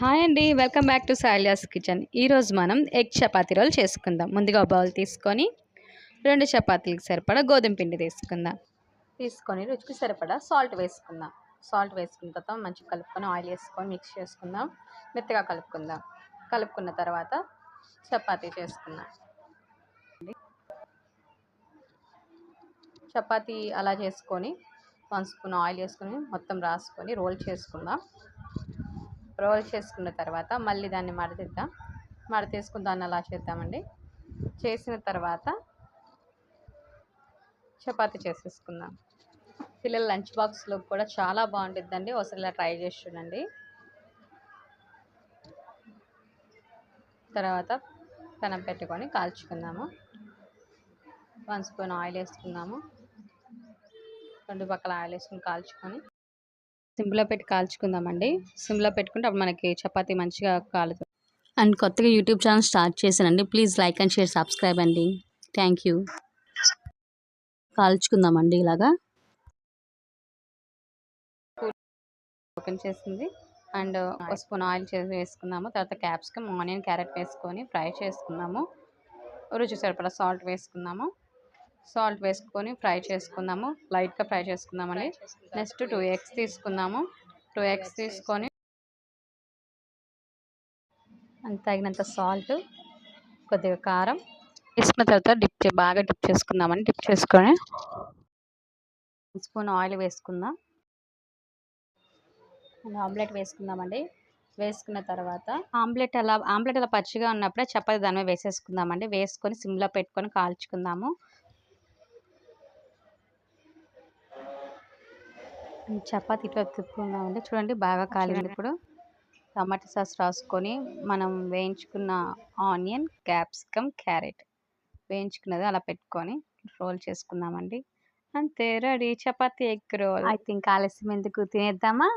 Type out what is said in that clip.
Hi అండి welcome back to సాయిలియాస్ kitchen. ఈరోజు మనం ఎగ్ చపాతీ రోల్ చేసుకుందాం. ముందుగా బౌల్ తీసుకొని రెండు చపాతీలకు సరిపడా గోధుమ పిండి తీసుకుందాం. తీసుకొని రుచికి సరిపడా సాల్ట్ వేసుకుందాం. సాల్ట్ వేసుకున్న తర్వాత మంచిగా కలుపుకొని ఆయిల్ వేసుకొని మిక్స్ చేసుకుందాం. మెత్తగా కలుపుకుందాం. కలుపుకున్న తర్వాత చపాతీ చేసుకుందాం. చపాతీ అలా చేసుకొని వన్ స్పూన్ ఆయిల్ వేసుకొని మొత్తం రాసుకొని రోల్ చేసుకుందాం. రోల్ చేసుకున్న తర్వాత మళ్ళీ దాన్ని మడతిద్దాం. మడతేసుకుని దాన్ని అలా చేద్దామండి. చేసిన తర్వాత చపాతీ చేసేసుకుందాం. పిల్లల లంచ్ బాక్స్లో కూడా చాలా బాగుంటుందండి ఒకసారి ఇలా ట్రై చేసి చూడండి. తర్వాత పెనం పెట్టుకొని కాల్చుకుందాము. వన్ స్పూన్ ఆయిల్ వేసుకుందాము. రెండు పక్కల ఆయిల్ వేసుకొని కాల్చుకొని సిమ్లో పెట్టి కాల్చుకుందామండి. సిమ్లో పెట్టుకుంటే అప్పుడు మనకి చపాతీ మంచిగా కాలుతుంది. అండ్ కొత్తగా యూట్యూబ్ ఛానల్ స్టార్ట్ చేశానండి. Please like and share subscribe అండి. Thank you. కాల్చుకుందామండి ఇలాగా. ఓపెన్ చేసింది. అండ్ ఒక స్పూన్ ఆయిల్ చేసి వేసుకున్నాము. తర్వాత క్యాప్సికమ్ ఆనియన్ క్యారెట్ వేసుకొని ఫ్రై చేసుకున్నాము. రుచి సరిపడా సాల్ట్ వేసుకున్నాము. సాల్ట్ వేసుకొని ఫ్రై చేసుకుందాము. లైట్గా ఫ్రై చేసుకుందామండి. నెక్స్ట్ టూ ఎగ్స్ తీసుకుందాము. టూ ఎగ్స్ తీసుకొని అంత తగినంత సాల్ట్ కొద్దిగా కారం వేసుకున్న తర్వాత డిప్ బాగా డిప్ చేసుకుందామని డిప్ చేసుకొని స్పూన్ ఆయిల్ వేసుకుందాం. ఆమ్లెట్ వేసుకుందామండి. వేసుకున్న తర్వాత ఆమ్లెట్ అలా ఆమ్లెట్ అలా పచ్చిగా ఉన్నప్పుడే చపాతి దాని మీద వేసేసుకుందామండి. వేసుకొని సిమ్లో పెట్టుకొని కాల్చుకుందాము. చపాతీ ఇటువైపు తిప్పుకుందామండి చూడండి బాగా కాలింది ఇప్పుడు. టమాటా సాస్ రాసుకొని మనం వేయించుకున్న ఆనియన్ క్యాప్సికమ్ క్యారెట్ వేయించుకున్నది అలా పెట్టుకొని రోల్ చేసుకుందామండి. అంతే ready. Chapati egg roll. I think ఆలస్యం ఎందుకు? తినేద్దామా?